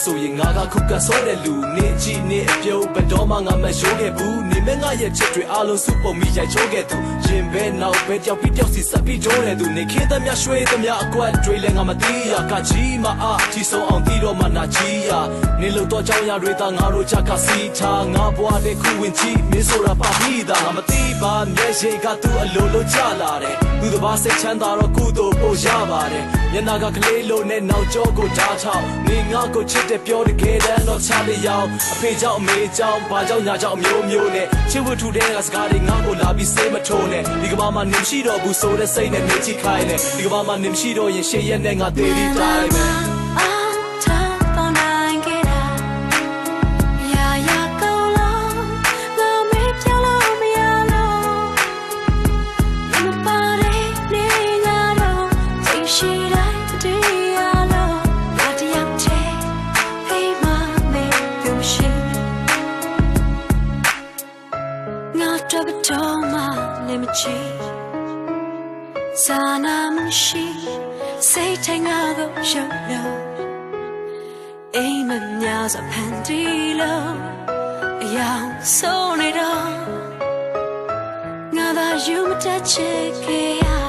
သာကံကောင်းတဲ့သူဆိုရင်ငါကခုကဆောတဲ့လူနေကြည့်နေအပြုတ်ဘယ်တော့မှငါမရိုးခဲ့ဘူးနေမဲ့ငါရဲ့ချစ်တွေအားလုံးစုပုံပြီးရိုက်ချိုးခဲ့သူရင်ပဲနောက်ပဲကြောက်ပြီးတယောက်စီဆက်ပြီးဂျိုးတဲ့သူနေခေသမျှရွှေသမျှအကွက်တွေလည်းငါမသိရကကြီးမအားကြီးဆုံးအောင်တီးတော့မှနာကြီးရနေလို့တော့ကြောင်းရတွေသာငါတို့ချကစီထားငါဘွားတဲ့ခုဝင်ကြီးမင်းဆိုတာပါပြီးသားငါမသိပါမျက်ရှိကသူ့အလိုလိုချလာတယ်သူတစ်ပါးစိတ်ချမ်းသာတော့ကုသိုလ်ပို့ရပါတယ်မျက်နာကကလေးလိုနဲ့နောက်ကျောကိုဓာတ်ထောက်နေငါကိုချစ်တဲ့ပြောတကယ်တမ်းတော့ချတဲ့ရောက်အဖေကြောင့်အမေကြောင့်ဘာကြောင့်ညာကြောင့်အမျိုးမျိုးနဲ့ချစ်ဝတ္ထုတဲ့ကစကားတွေငါကိုလာပြီးစေးမထိုးနဲ့ဒီကမ္ဘာမှာနေမရှိတော့ဘူးဆိုတဲ့စိတ်နဲ့နေချိခိုင်းနဲ့ဒီကမ္ဘာမှာနေမရှိတော့ရင်ရှေ့ရက်နဲ့ငါသေးဒီတိုင်းပဲ I'm Not to be told my limit cheat. Sana machine. Say, take out go show no. အိမ်မများစဖန်တီလို့အယောင်ဆုံးနေတော့ငါသာယူမတတ်ချစ်ခဲ့ရအ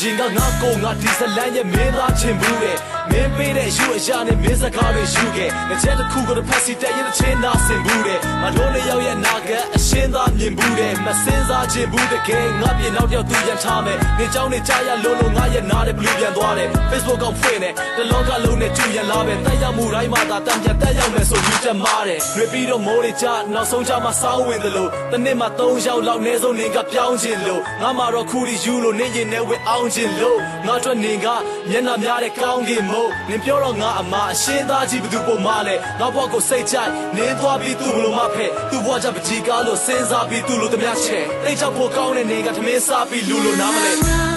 ရင်ကငါကိုငါဒီဇလန်ရဲ့မင်းသားချင်ဘူးတဲ့မင်းပေးတဲ့ယူအရာနဲ့မင်းစကားတွေယူခဲ့ငါချက်တစ်ခုကိုတစ်ဖက်စီတက်ရင်တစ်ချင်းသားဆင်ဘူးတဲ့မတို့လေးယောက်ရဲ့နာကအရှင်းသားမြင်ဘူးတဲ့မစင်းစားချင်ဘူးတကယ်ငါပြေနောက်တစ်ယောက်သူရန်ထားမယ်နေเจ้าနေကြရလို့လို့ငါရဲ့နားတဲ့ဘလူးပြန်သွားတယ် Facebook ကောက်ဖွင့်တယ်တလောကလုံးနဲ့ကျူရန်လာပဲတက်ရောက်မှုတိုင်းမှာသာတံပြန်တက်ရောက်မယ်ဆိုယူချက်မားတယ်ရွေပြီးတော့မိုးတွေကြနောက်ဆုံးကြမှာစောင်းဝင်တယ်လို့တစ်နေ့မှာ၃ယောက်လောက်နေဆုံးနေကပြောင်းခြင်းလို့ငါမှာတော့ခူရီယူလို့နေရင်နဲ့ဝဲအောင်ခြင်းလို့ငါတို့နေကမျက်နှာများတဲ့ကောင်းကင်မို့နင်ပြောတော့ငါအမအရှင်းသားကြီးဘသူပုံမလဲငါဘောက်ကိုစိတ်ချိုက်နင်းသွားပြီးသူ့ဘလို့မဖက်သူ့ဘွားချပကြီးကားလို့စဉ်းစား ပြီးသူ့လိုတမချဲတိတ်ချဖို့ကောင်းတဲ့နေကသမင်းစားပြီးလူလိုနားမလဲငါ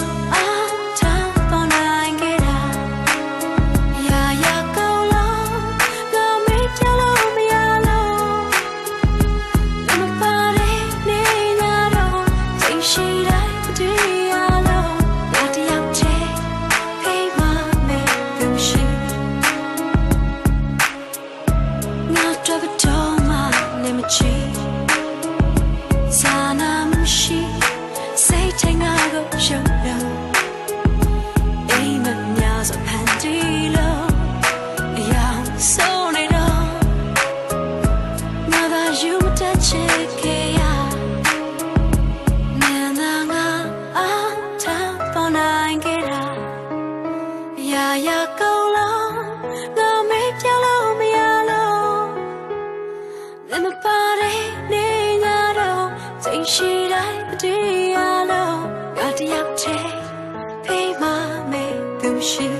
she